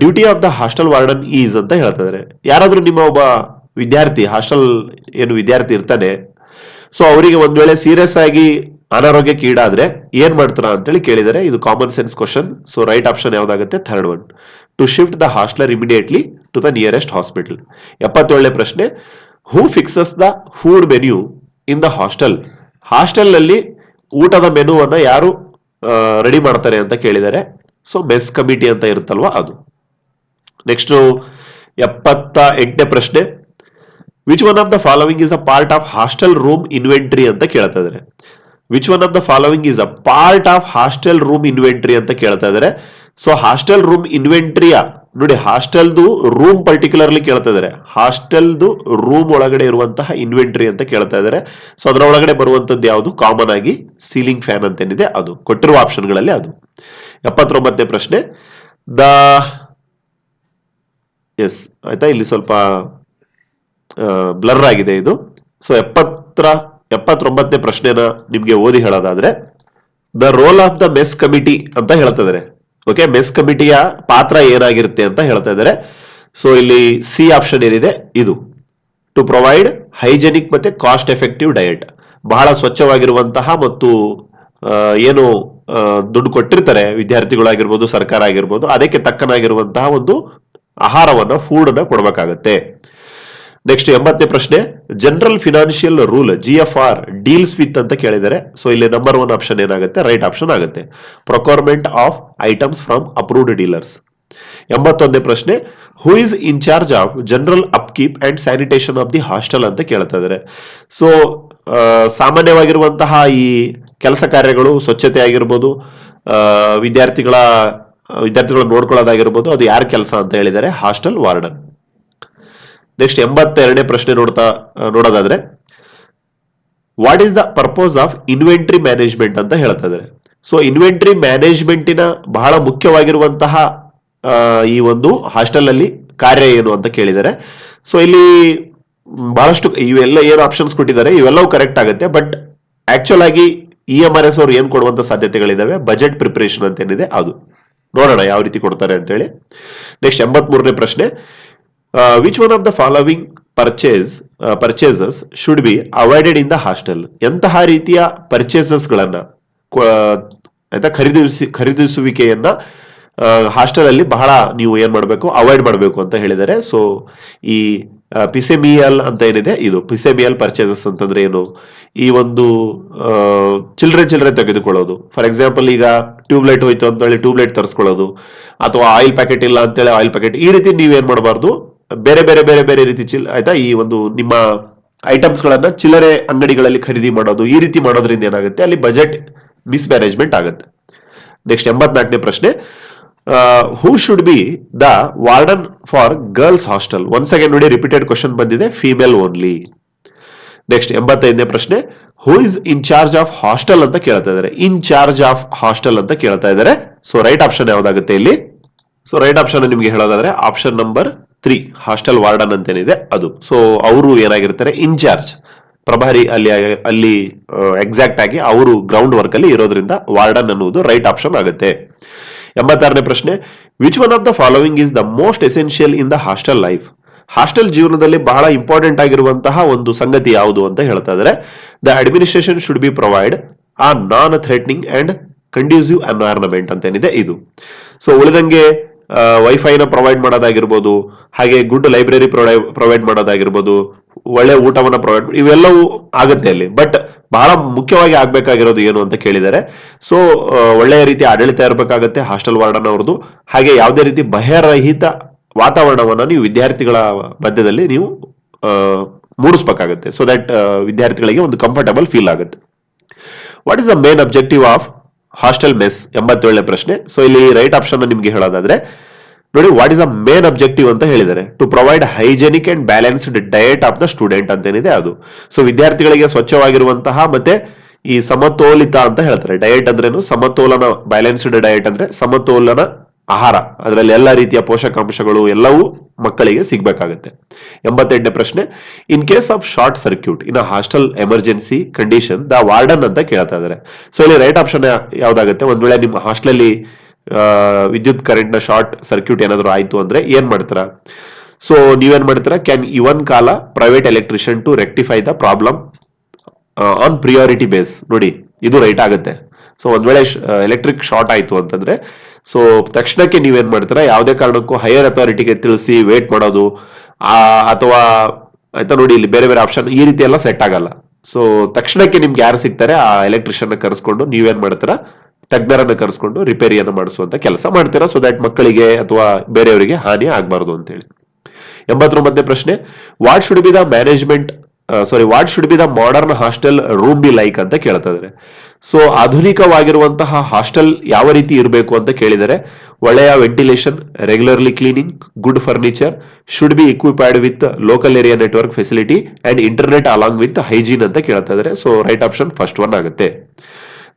duty of the hostel warden is ಅಂತ ಹೇಳ್ತಾ ಇದಾರೆ. ಯಾರಾದ್ರೂ ನಿಮ್ಮ ಒಬ್ಬ ವಿದ್ಯಾರ್ಥಿ ಹಾಸ್ಟೆಲ್ ಏನು ವಿದ್ಯಾರ್ಥಿ ಇರ್ತಾನೆ ಸೊ ಅವರಿಗೆ ಒಂದ್ ವೇಳೆ ಸೀರಿಯಸ್ ಆಗಿ ಅನಾರೋಗ್ಯಕ್ಕೆ ಈಡಾದ್ರೆ ಏನ್ ಮಾಡ್ತಾರ ಅಂತೇಳಿ ಕೇಳಿದರೆ. ಇದು common sense question so right option ಯಾವ್ದಾಗುತ್ತೆ? Third one to shift the hosteller immediately to the nearest hospital ಎಪ್ಪತ್ತೇಳನೇ ಪ್ರಶ್ನೆ who fixes the food menu in the hostel ಹಾಸ್ಟೆಲ್ನಲ್ಲಿ ಊಟದ ಮೆನುವನ್ನು ಯಾರು ರೆಡಿ ಮಾಡ್ತಾರೆ ಅಂತ ಕೇಳಿದ್ದಾರೆ ಸೊ ಮೆಸ್ ಕಮಿಟಿ ಅಂತ ಇರುತ್ತಲ್ವಾ ಅದು. ನೆಕ್ಸ್ಟ್ ಎಪ್ಪತ್ತ ಎಂಟನೇ ಪ್ರಶ್ನೆ which one of the following is a part of hostel room inventory ಅಂತ ಕೇಳ್ತಾ ಇದ್ದಾರೆ. Which one of the following is a part of hostel room inventory ಅಂತ ಕೇಳ್ತಾ ಇದಾರೆ ಸೊ ಹಾಸ್ಟೆಲ್ ರೂಮ್ ಇನ್ವೆಂಟ್ರಿಯ ನೋಡಿ ಹಾಸ್ಟೆಲ್ದು ರೂಮ್ ಪರ್ಟಿಕ್ಯುಲರ್ಲಿ ಕೇಳ್ತಾ ಇದಾರೆ ಹಾಸ್ಟೆಲ್ದು ರೂಮ್ ಒಳಗಡೆ ಇರುವಂತಹ ಇನ್ವೆಂಟ್ರಿ ಅಂತ ಕೇಳ್ತಾ ಇದಾರೆ ಸೊ ಅದರ ಒಳಗಡೆ ಬರುವಂತದ್ದು ಯಾವುದು? ಕಾಮನ್ ಆಗಿ ಸೀಲಿಂಗ್ ಫ್ಯಾನ್ ಅಂತ ಏನಿದೆ ಅದು. ಕೊಟ್ಟಿರುವ ಆಪ್ಷನ್ಗಳಲ್ಲಿ ಅದು. ಎಪ್ಪತ್ತೊಂಬತ್ತನೇ ಪ್ರಶ್ನೆ. ದ ಎಸ್ ಆಯ್ತಾ? ಇಲ್ಲಿ ಸ್ವಲ್ಪ ಬ್ಲರ್ ಆಗಿದೆ ಇದು. ಸೊ ಎಪ್ಪತ್ತರ, ಎಪ್ಪತ್ತೊಂಬತ್ತನೇ ಪ್ರಶ್ನೆನ ನಿಮ್ಗೆ ಓದಿ ಹೇಳೋದಾದ್ರೆ the role of the mess committee ಅಂತ ಹೇಳ್ತಾ ಇದಾರೆ ಓಕೆ ಬೆಸ್ ಕಮಿಟಿಯ ಪಾತ್ರ ಏನಾಗಿರುತ್ತೆ ಅಂತ ಹೇಳ್ತಾ ಇದ್ದಾರೆ. ಸೊ ಇಲ್ಲಿ ಸಿ ಆಪ್ಷನ್ ಏನಿದೆ? ಇದು. ಟು ಪ್ರೊವೈಡ್ ಹೈಜೆನಿಕ್ ಮತ್ತೆ ಕಾಸ್ಟ್ ಎಫೆಕ್ಟಿವ್ ಡಯಟ್ ಬಹಳ ಸ್ವಚ್ಛವಾಗಿರುವಂತಹ ಮತ್ತು ಏನು ದುಡ್ಡು ಕೊಟ್ಟಿರ್ತಾರೆ. ವಿದ್ಯಾರ್ಥಿಗಳಾಗಿರ್ಬೋದು ಸರ್ಕಾರ ಆಗಿರ್ಬೋದು ಅದಕ್ಕೆ ತಕ್ಕನಾಗಿರುವಂತಹ ಒಂದು ಆಹಾರವನ್ನ ಫುಡ್ ಅನ್ನ ಕೊಡಬೇಕಾಗತ್ತೆ. ನೆಕ್ಸ್ಟ್ ಎಂಬತ್ತನೇ ಪ್ರಶ್ನೆ general financial rule G F R deals with ಅಂತ ಕೇಳಿದ್ದಾರೆ. ಸೊ ಇಲ್ಲಿ ನಂಬರ್ ಒನ್ ಆಪ್ಷನ್ ಏನಾಗುತ್ತೆ? ರೈಟ್ ಆಪ್ಷನ್ ಆಗುತ್ತೆ. Procurement of items from approved dealers ಎಂಬತ್ತೊಂದನೇ ಪ್ರಶ್ನೆ who is in charge of general upkeep and sanitation of the hostel ಅಂತ ಕೇಳ್ತಾ ಇದ್ದಾರೆ. ಸೊ ಸಾಮಾನ್ಯವಾಗಿರುವಂತಹ ಈ ಕೆಲಸ ಕಾರ್ಯಗಳು ಸ್ವಚ್ಛತೆ ಆಗಿರ್ಬೋದು ವಿದ್ಯಾರ್ಥಿಗಳ ವಿದ್ಯಾರ್ಥಿಗಳು ನೋಡ್ಕೊಳ್ಳೋದಾಗಿರ್ಬೋದು, ಅದು ಯಾರ ಕೆಲಸ ಅಂತ ಹೇಳಿದ್ದಾರೆ? ಹಾಸ್ಟೆಲ್ ವಾರ್ಡನ್ ನೆಕ್ಸ್ಟ್ ಎಂಬತ್ತೆರಡನೇ ಪ್ರಶ್ನೆ ನೋಡ್ತಾ ನೋಡೋದಾದ್ರೆ what is the purpose of inventory management ಅಂತ ಹೇಳ್ತಾ ಇದ್ದಾರೆ. ಸೊ ಇನ್ವೆಂಟ್ರಿ ಮ್ಯಾನೇಜ್ಮೆಂಟಿನ ಬಹಳ ಮುಖ್ಯವಾಗಿರುವಂತಹ ಈ ಒಂದು ಹಾಸ್ಟೆಲ್ ಅಲ್ಲಿ ಕಾರ್ಯ ಏನು ಅಂತ ಕೇಳಿದ್ದಾರೆ. ಸೊ ಇಲ್ಲಿ ಬಹಳಷ್ಟು ಇವೆಲ್ಲ ಏನು ಆಪ್ಷನ್ಸ್ ಕೊಟ್ಟಿದ್ದಾರೆ, ಇವೆಲ್ಲವೂ ಕರೆಕ್ಟ್ ಆಗುತ್ತೆ. ಬಟ್ ಆಕ್ಚುಲ್ ಆಗಿ ಇ ಎಂ ಆರ್ ಎಸ್ ಅವ್ರು ಏನ್ ಕೊಡುವಂತ ಸಾಧ್ಯತೆಗಳಿದಾವೆ? ಬಜೆಟ್ ಪ್ರಿಪರೇಷನ್ ಅಂತ ಏನಿದೆ ಅದು. ನೋಡೋಣ ಯಾವ ರೀತಿ ಕೊಡ್ತಾರೆ ಅಂತೇಳಿ. ನೆಕ್ಸ್ಟ್ ಎಂಬತ್ ಮೂರನೇ ಪ್ರಶ್ನೆ which one of the following purchase purchases should be avoided in the hostel ಎಂತಹ ರೀತಿಯ ಪರ್ಚೇಸಸ್ ಗಳನ್ನ ಕೊ- ಆಯ್ತಾ ಖರೀದಿಸಿ, ಖರೀದಿಸುವಿಕೆಯನ್ನ ಹಾಸ್ಟೆಲ್ ಅಲ್ಲಿ ಬಹಳ ನೀವು ಏನ್ ಮಾಡಬೇಕು ಅವಾಯ್ಡ್ ಮಾಡಬೇಕು ಅಂತ ಹೇಳಿದ್ದಾರೆ ಸೊ ಈ ಪಿಸೆಮಿಯಲ್ ಅಂತ ಏನಿದೆ, ಇದು ಪಿಸೆಮಿಯಲ್ ಪರ್ಚೇಸಸ್ ಅಂತಂದ್ರೆ ಏನು? ಈ ಒಂದು ಚಿಲ್ಲರೆ ಚಿಲ್ಲರೆ ತೆಗೆದುಕೊಳ್ಳೋದು. ಫಾರ್ ಎಕ್ಸಾಂಪಲ್ ಈಗ ಟ್ಯೂಬ್ಲೈಟ್ ಹೋಯ್ತು ಅಂತ ಹೇಳಿ ಟ್ಯೂಬ್ಲೈಟ್ ತರಿಸ್ಕೊಳ್ಳೋದು, ಅಥವಾ ಆಯಿಲ್ ಪ್ಯಾಕೆಟ್ ಇಲ್ಲ ಅಂತೇಳಿ ಆಯಿಲ್ ಪ್ಯಾಕೆಟ್, ಈ ರೀತಿ ನೀವೇನ್ ಮಾಡಬಾರ್ದು? ಬೇರೆ ಬೇರೆ ಬೇರೆ ಬೇರೆ ರೀತಿ ಚಿಲ್ ಆಯ್ತಾ, ಈ ಒಂದು ನಿಮ್ಮ ಐಟಮ್ಸ್ ಗಳನ್ನ ಚಿಲ್ಲರೆ ಅಂಗಡಿಗಳಲ್ಲಿ ಖರೀದಿ ಮಾಡೋದು, ಈ ರೀತಿ ಮಾಡೋದ್ರಿಂದ ಏನಾಗುತ್ತೆ, ಅಲ್ಲಿ ಬಜೆಟ್ ಮಿಸ್ ಮ್ಯಾನೇಜ್ಮೆಂಟ್ ಆಗುತ್ತೆ. ನೆಕ್ಸ್ಟ್ ಎಂಬತ್ನಾಲ್ಕನೇ ಪ್ರಶ್ನೆ who should be the warden for girls hostel once again ನೋಡಿ ರಿಪೀಟೆಡ್ ಕ್ವಶನ್ ಬಂದಿದೆ ಫೀಮೇಲ್ ಓನ್ಲಿ ನೆಕ್ಸ್ಟ್ ಎಂಬತ್ತೈದನೇ ಪ್ರಶ್ನೆ who is in charge of hostel ಅಂತ ಕೇಳ್ತಾ ಇದ್ದಾರೆ. ಇನ್ ಚಾರ್ಜ್ ಆಫ್ ಹಾಸ್ಟೆಲ್ ಅಂತ ಕೇಳ್ತಾ ಇದ್ದಾರೆ. ಸೊ ರೈಟ್ ಆಪ್ಷನ್ ಯಾವ್ದಾಗುತ್ತೆ ಇಲ್ಲಿ? ಸೊ ರೈಟ್ ಆಪ್ಷನ್ ನಿಮ್ಗೆ ಹೇಳೋದಾದ್ರೆ option number three hostel warden ಅಂತೇನಿದೆ ಅದು. ಸೊ ಅವರು ಏನಾಗಿರ್ತಾರೆ ಇನ್ಚಾರ್ಜ್ ಪ್ರಭಾರಿ ಅಲ್ಲಿ ಅಲ್ಲಿ ಎಕ್ಸಾಕ್ಟ್ ಆಗಿ ಅವರು ಗ್ರೌಂಡ್ ವರ್ಕ್ ಅಲ್ಲಿ ಇರೋದ್ರಿಂದ ವಾರ್ಡನ್ ಅನ್ನುವುದು ರೈಟ್ ಆಪ್ಷನ್ ಆಗುತ್ತೆ. ಎಂಬತ್ತಾರನೇ ಪ್ರಶ್ನೆ which one of the following is the most essential in the hostel life hostel ಜೀವನದಲ್ಲಿ ಬಹಳ ಇಂಪಾರ್ಟೆಂಟ್ ಆಗಿರುವಂತಹ ಒಂದು ಸಂಗತಿ ಯಾವುದು ಅಂತ ಹೇಳ್ತಾ ಇದ್ರೆ. The administration should be provide a non threatening and conducive environment ಅಂತ ಏನಿದೆ ಇದು. ಸೊ ಉಳಿದಂಗೆ ವೈಫೈನ ಪ್ರೊವೈಡ್ ಮಾಡೋದಾಗಿರ್ಬೋದು, ಹಾಗೆ ಗುಡ್ ಲೈಬ್ರರಿ ಪ್ರೊವೈಡ್ ಮಾಡೋದಾಗಿರ್ಬೋದು, ಒಳ್ಳೆ ಊಟವನ್ನು ಪ್ರೊವೈಡ್ ಇವೆಲ್ಲವೂ ಆಗುತ್ತೆ ಅಲ್ಲಿ. ಬಟ್ ಬಹಳ ಮುಖ್ಯವಾಗಿ ಆಗ್ಬೇಕಾಗಿರೋದು ಏನು ಅಂತ ಕೇಳಿದ್ದಾರೆ ಸೊ ಒಳ್ಳೆಯ ರೀತಿ ಆಡಳಿತ ಇರಬೇಕಾಗತ್ತೆ ಹಾಸ್ಟೆಲ್ ವಾರ್ಡನ್ ಅವ್ರದ್ದು. ಹಾಗೆ ಯಾವುದೇ ರೀತಿ ಬಹಿರಹಿತ ವಾತಾವರಣವನ್ನು ನೀವು ವಿದ್ಯಾರ್ಥಿಗಳ ಮಧ್ಯದಲ್ಲಿ ನೀವು ಮೂಡಿಸ್ಬೇಕಾಗತ್ತೆ. ಸೊ ದಟ್ ವಿದ್ಯಾರ್ಥಿಗಳಿಗೆ ಒಂದು ಕಂಫರ್ಟಬಲ್ ಫೀಲ್ ಆಗುತ್ತೆ. What is the main objective of hostel mess ಎಂಬತ್ತೇಳನೇ ಪ್ರಶ್ನೆ? ಸೊ ಇಲ್ಲಿ ರೈಟ್ ಆಪ್ಷನ್ ನಿಮಗೆ ಹೇಳೋದಾದ್ರೆ ನೋಡಿ what is the main objective ಅಂತ ಹೇಳಿದ್ದಾರೆ. To provide hygienic and balanced diet of the student ಅಂತ ಏನಿದೆ ಅದು. ಸೊ ವಿದ್ಯಾರ್ಥಿಗಳಿಗೆ ಸ್ವಚ್ಛವಾಗಿರುವಂತಹ ಮತ್ತೆ ಈ ಸಮತೋಲಿತ ಅಂತ ಹೇಳ್ತಾರೆ. ಡಯಟ್ ಅಂದ್ರೇನು? ಸಮತೋಲನ ಬ್ಯಾಲೆನ್ಸ್ಡ್ ಡಯಟ್ ಅಂದ್ರೆ ಸಮತೋಲನ ಆಹಾರ. ಅದರಲ್ಲಿ ಎಲ್ಲ ರೀತಿಯ ಪೋಷಕಾಂಶಗಳು ಎಲ್ಲವೂ ಮಕ್ಕಳಿಗೆ ಸಿಗ್ಬೇಕಾಗತ್ತೆ. ಎಂಬತ್ತೆಂಟನೇ ಪ್ರಶ್ನೆ in case of short circuit in hostel emergency condition the warden ಅಂತ ಕೇಳ್ತಾ ಇದಾರೆ ಸೊ ಇಲ್ಲಿ ರೈಟ್ ಆಪ್ಷನ್ ಯಾವ್ದಾಗುತ್ತೆ? ಒಂದ್ ವೇಳೆ ನಿಮ್ಮ ಹಾಸ್ಟೆಲಲ್ಲಿ ವಿದ್ಯುತ್ ಕರೆಂಟ್ನ ಶಾರ್ಟ್ ಸರ್ಕ್ಯೂಟ್ ಏನಾದರೂ ಆಯಿತು ಅಂದ್ರೆ ಏನು ಮಾಡ್ತೀರಾ? ಸೊ ನೀವೇನು ಮಾಡ್ತೀರಾ? Can even call private electrician to rectify the problem on priority base ನೋಡಿ, ಇದು ರೈಟ್ ಆಗುತ್ತೆ. ಸೊ ಒಂದ್ ವೇಳೆ ಎಲೆಕ್ಟ್ರಿಕ್ ಶಾರ್ಟ್ ಆಯಿತು ಅಂತಂದ್ರೆ ಸೊ ತಕ್ಷಣಕ್ಕೆ ನೀವೇನ್ ಮಾಡ್ತೀರಾ? ಯಾವುದೇ ಕಾರಣಕ್ಕೂ ಹೈಯರ್ ಅಥಾರಿಟಿಗೆ ತಿಳಿಸಿ ವೇಟ್ ಮಾಡೋದು ಅಥವಾ, ಆಯ್ತಾ ನೋಡಿ, ಇಲ್ಲಿ ಬೇರೆ ಬೇರೆ ಆಪ್ಷನ್ ಈ ರೀತಿ ಎಲ್ಲ ಸೆಟ್ ಆಗಲ್ಲ. ಸೊ ತಕ್ಷಣಕ್ಕೆ ನಿಮ್ಗೆ ಯಾರು ಸಿಗ್ತಾರೆ? ಆ ಎಲೆಕ್ಟ್ರಿಷಿಯನ್ ಕರೆಸ್ಕೊಂಡು ನೀವೇನ್ ಮಾಡ್ತೀರಾ? ತಜ್ಞರನ್ನ ಕರೆಸ್ಕೊಂಡು ರಿಪೇರಿಯನ್ನು ಮಾಡಿಸುವಂತ ಕೆಲಸ ಮಾಡ್ತೀರಾ? ಸೊ ದಟ್ ಮಕ್ಕಳಿಗೆ ಅಥವಾ ಬೇರೆಯವರಿಗೆ ಹಾನಿ ಆಗಬಾರ್ದು ಅಂತೇಳಿ ಎಂಬತ್ತೊಂಬತ್ತನೇ ಪ್ರಶ್ನೆ what should be the management sorry what should be the modern hostel room be like ಅಂತ ಕೇಳ್ತಾ ಇದ್ದಾರೆ. ಸೊ ಆಧುನಿಕವಾಗಿರುವಂತಹ ಹಾಸ್ಟೆಲ್ ಯಾವ ರೀತಿ ಇರಬೇಕು ಅಂತ ಕೇಳಿದರೆ, ಒಳ್ಳೆಯ ventilation regularly cleaning good furniture should be equipped with local area network facility and internet along with hygiene ಅಂತ ಕೇಳ್ತಾ ಇದ್ರೆ so right option first one ಆಗುತ್ತೆ.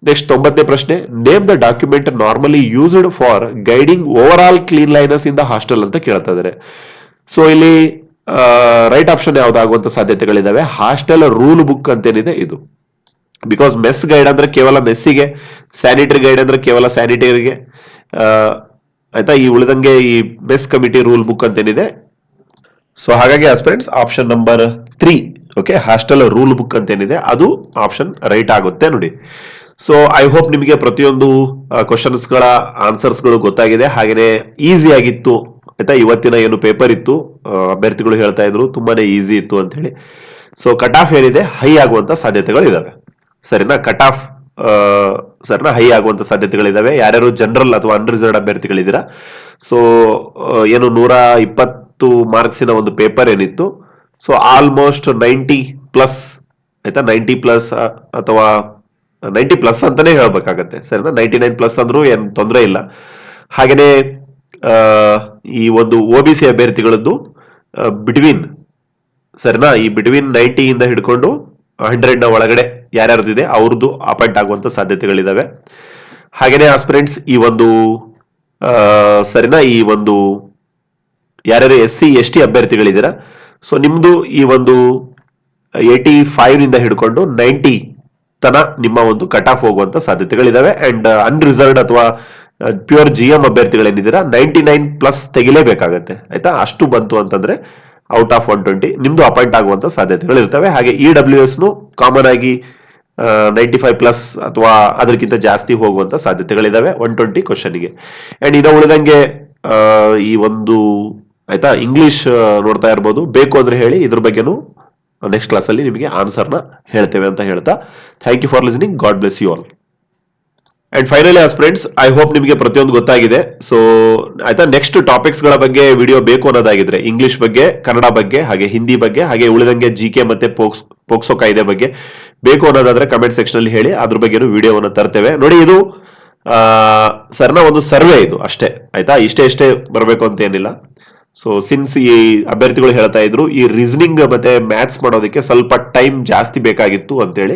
ನೆಕ್ಸ್ಟ್ ತೊಂಬತ್ತನೇ ಪ್ರಶ್ನೆ name the document normally used for guiding overall cleanliness in the hostel ಅಂತ ಕೇಳ್ತಾ ಇದಾರೆ ಸೊ ಇಲ್ಲಿ ರೈಟ್ ಆಪ್ಷನ್ ಯಾವ್ದಾಗುವಂತ ಸಾಧ್ಯತೆಗಳಿದಾವೆ? ಹಾಸ್ಟೆಲ್ ರೂಲ್ ಬುಕ್ ಅಂತೇನಿದೆ ಇದು. ಬಿಕಾಸ್ ಮೆಸ್ ಗೈಡ್ ಅಂದ್ರೆ ಕೇವಲ ಮೆಸ್ಸಿಗೆ ಸ್ಯಾನಿಟರಿ ಗೈಡ್ ಅಂದ್ರೆ ಕೇವಲ ಸ್ಯಾನಿಟರಿಗೆ ಆಯ್ತಾ? ಈ ಉಳಿದಂಗೆ ಈ ಮೆಸ್ ಕಮಿಟಿ ರೂಲ್ ಬುಕ್ ಅಂತೇನಿದೆ. ಸೊ ಹಾಗಾಗಿ friends option number three okay hostel rule book ಅಂತೇನಿದೆ. ಅದು ಆಪ್ಷನ್ ರೈಟ್ ಆಗುತ್ತೆ ನೋಡಿ. ಸೊ ಐ ಹೋಪ್ ನಿಮಗೆ ಪ್ರತಿಯೊಂದು ಕ್ವಶನ್ಸ್ ಆನ್ಸರ್ಸ್ಗಳು ಆನ್ಸರ್ಸ್ಗಳು ಗೊತ್ತಾಗಿದೆ. ಹಾಗೆಯೇ ಈಸಿ ಆಗಿತ್ತು. ಆಯ್ತಾ? ಇವತ್ತಿನ ಏನು ಪೇಪರ್ ಇತ್ತು ಅಭ್ಯರ್ಥಿಗಳು ಹೇಳ್ತಾ ಇದ್ರು, ತುಂಬಾನೇ ಈಸಿ ಇತ್ತು ಅಂತ ಹೇಳಿ ಸೊ ಕಟ್ ಆಫ್ ಏನಿದೆ? ಹೈ ಆಗುವಂತ ಸಾಧ್ಯತೆಗಳಿದಾವೆ. ಸರಿನಾ? ಕಟ್ ಆಫ್ ಸರಿನಾ? ಹೈ ಆಗುವಂತ ಸಾಧ್ಯತೆಗಳಿದಾವೆ. ಯಾರ್ಯಾರು ಜನರಲ್ ಅಥವಾ ಅನ್ರಿಸರ್ವ್ಡ್ ಅಭ್ಯರ್ಥಿಗಳಿದ್ದೀರಾ? ಸೊ ಏನು ನೂರ ಇಪ್ಪತ್ತು ಮಾರ್ಕ್ಸಿನ ಒಂದು ಪೇಪರ್ ಏನಿತ್ತು. ಸೊ ಆಲ್ಮೋಸ್ಟ್ ನೈಂಟಿ ಪ್ಲಸ್ ಆಯ್ತಾ? ನೈಂಟಿ ಪ್ಲಸ್ ಅಥವಾ ನೈಂಟಿ ಪ್ಲಸ್ ಅಂತಾನೆ ಹೇಳ್ಬೇಕಾಗತ್ತೆ. ಸರಿನಾ? ನೈಂಟಿ ನೈನ್ ಪ್ಲಸ್ ಅಂದ್ರೂ ಏನ್ ತೊಂದರೆ ಇಲ್ಲ. ಹಾಗೆಯೇ ಈ ಒಂದು ಒ ಬಿ ಸಿ ಅಭ್ಯರ್ಥಿಗಳದ್ದು ಬಿಟ್ವೀನ್. ಸರಿನಾ? ಈ ಬಿಟ್ವೀನ್ ನೈಂಟಿ ಇಂದ ಹಿಡ್ಕೊಂಡು ಹಂಡ್ರೆಡ್ನ ಒಳಗಡೆ ಯಾರ್ಯಾರ್ದಿದೆ ಅವ್ರದ್ದು ಅಪಾಯಿಂಟ್ ಆಗುವಂತ ಸಾಧ್ಯತೆಗಳಿದಾವೆ. ಹಾಗೇನೆ ಆಸ್ಪಿರೆಂಟ್ಸ್ ಈ ಒಂದು ಸರಿನಾ? ಈ ಒಂದು ಯಾರ್ಯಾರು ಎಸ್ ಸಿ ಎಸ್ ಟಿ ಅಭ್ಯರ್ಥಿಗಳಿದ್ದೀರಾ? ಸೊ ನಿಮ್ದು ಈ ಒಂದು ಏಯ್ಟಿ ಫೈವ್ನಿಂದ ಹಿಡ್ಕೊಂಡು ನೈಂಟಿ ತನ ನಿಮ್ಮ ಒಂದು ಕಟ್ ಆಫ್ ಹೋಗುವಂತ ಸಾಧ್ಯತೆಗಳಿದಾವೆ. ಅಂಡ್ ಅನ್ರಿಸರ್ವ್ಡ್ ಅಥವಾ ಪ್ಯೂರ್ ಜಿ ಎಂ ಅಭ್ಯರ್ಥಿಗಳೇನಿದ್ದೀರಾ ನೈಂಟಿ ನೈನ್ ಪ್ಲಸ್ ತೆಗಿಲೇಬೇಕಾಗತ್ತೆ. ಆಯ್ತಾ? ಅಷ್ಟು ಬಂತು ಅಂತಂದ್ರೆ ಔಟ್ ಆಫ್ ಒನ್ ಟ್ವೆಂಟಿ ನಿಮ್ದು ಅಪಾಯಿಂಟ್ ಆಗುವಂತ ಸಾಧ್ಯತೆಗಳು ಇರ್ತವೆ ಹಾಗೆ ಇ ಡಬ್ಲ್ಯೂ ಎಸ್ ನು ಕಾಮನ್ ಆಗಿ ನೈಂಟಿ ಫೈವ್ ಪ್ಲಸ್ ಅಥವಾ ಅದಕ್ಕಿಂತ ಜಾಸ್ತಿ ಹೋಗುವಂತ ಸಾಧ್ಯತೆಗಳಿದಾವೆ ಒನ್ ಟ್ವೆಂಟಿ ಕ್ವಶನ್ಗೆ ಅಂಡ್ ಇನ್ನು ಉಳಿದಂಗೆ ಈ ಒಂದು, ಆಯ್ತಾ ಇಂಗ್ಲಿಷ್ ನೋಡ್ತಾ ಇರ್ಬೋದು. ಬೇಕು ಅಂದ್ರೆ ಹೇಳಿ, ಇದ್ರ ಬಗ್ಗೆನೂ ನೆಕ್ಸ್ಟ್ ಕ್ಲಾಸಲ್ಲಿ ನಿಮಗೆ ಆನ್ಸರ್ನ ಹೇಳ್ತೇವೆ ಅಂತ ಹೇಳ್ತಾ. Thank you for listening God bless you all and finally as friends I hope ನಿಮಗೆ ಪ್ರತಿಯೊಂದು ಗೊತ್ತಾಗಿದೆ. ಸೊ ಆಯ್ತಾ? ನೆಕ್ಸ್ಟ್ ಟಾಪಿಕ್ಸ್ಗಳ ಬಗ್ಗೆ ವಿಡಿಯೋ ಬೇಕು ಅನ್ನೋದಾಗಿದ್ರೆ ಇಂಗ್ಲಿಷ್ ಬಗ್ಗೆ ಕನ್ನಡ ಬಗ್ಗೆ, ಹಾಗೆ ಹಿಂದಿ ಬಗ್ಗೆ, ಹಾಗೆ ಉಳಿದಂಗೆ ಜಿ ಕೆ ಮತ್ತೆ ಪೋಕ್ಸ್ ಪೋಕ್ಸೋ ಕಾಯ್ದೆ ಬಗ್ಗೆ ಬೇಕು ಅನ್ನೋದಾದ್ರೆ ಕಮೆಂಟ್ ಸೆಕ್ಷನ್ ಅಲ್ಲಿ ಹೇಳಿ. ಅದ್ರ ಬಗ್ಗೆನೂ ವಿಡಿಯೋವನ್ನು ತರ್ತೇವೆ. ನೋಡಿ, ಇದು ಸರ್ನ ಒಂದು ಸರ್ವೆ ಇದು ಅಷ್ಟೇ. ಆಯ್ತಾ? ಇಷ್ಟೇ ಇಷ್ಟೇ ಬರಬೇಕು ಅಂತ ಏನಿಲ್ಲ. ಸೊ ಸಿನ್ಸ್ ಈ ಅಭ್ಯರ್ಥಿಗಳು ಹೇಳ್ತಾ ಇದ್ರು, ಈ ರೀಸನಿಂಗ್ ಮತ್ತೆ ಮ್ಯಾಥ್ಸ್ ಮಾಡೋದಕ್ಕೆ ಸ್ವಲ್ಪ ಟೈಮ್ ಜಾಸ್ತಿ ಬೇಕಾಗಿತ್ತು ಅಂತೇಳಿ.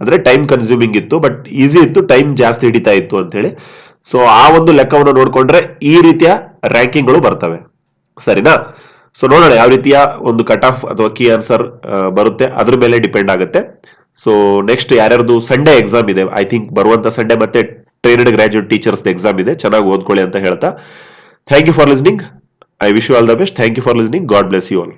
ಅಂದ್ರೆ ಟೈಮ್ ಕನ್ಸ್ಯೂಮಿಂಗ್ ಇತ್ತು ಬಟ್ ಈಸಿ ಇತ್ತು ಟೈಮ್ ಜಾಸ್ತಿ ಹಿಡಿತಾ ಇತ್ತು ಅಂತೇಳಿ. ಸೊ ಆ ಒಂದು ಲೆಕ್ಕವನ್ನು ನೋಡ್ಕೊಂಡ್ರೆ ಈ ರೀತಿಯ ರ್ಯಾಂಕಿಂಗ್ಗಳು ಬರ್ತವೆ. ಸರಿನಾ? ಸೊ ನೋಡೋಣ ಯಾವ ರೀತಿಯ ಒಂದು ಕಟ್ ಆಫ್ ಅಥವಾ ಕೀ ಆನ್ಸರ್ ಬರುತ್ತೆ. ಅದ್ರ ಮೇಲೆ ಡಿಪೆಂಡ್ ಆಗುತ್ತೆ. ಸೊ ನೆಕ್ಸ್ಟ್ ಯಾರ್ಯಾರ್ದು ಸಂಡೇ ಎಕ್ಸಾಮ್ ಇದೆ ಐ ಥಿಂಕ್ ಬರುವಂತ ಸಂಡೇ ಮತ್ತೆ ಟ್ರೈನಡ್ ಗ್ರಾಜುಯೇಟ್ ಟೀಚರ್ಸ್ ಎಕ್ಸಾಮ್ ಇದೆ. ಚೆನ್ನಾಗಿ ಓದ್ಕೊಳ್ಳಿ ಅಂತ ಹೇಳ್ತಾ. Thank you for listening I wish you all the best. Thank you for listening. God bless you all.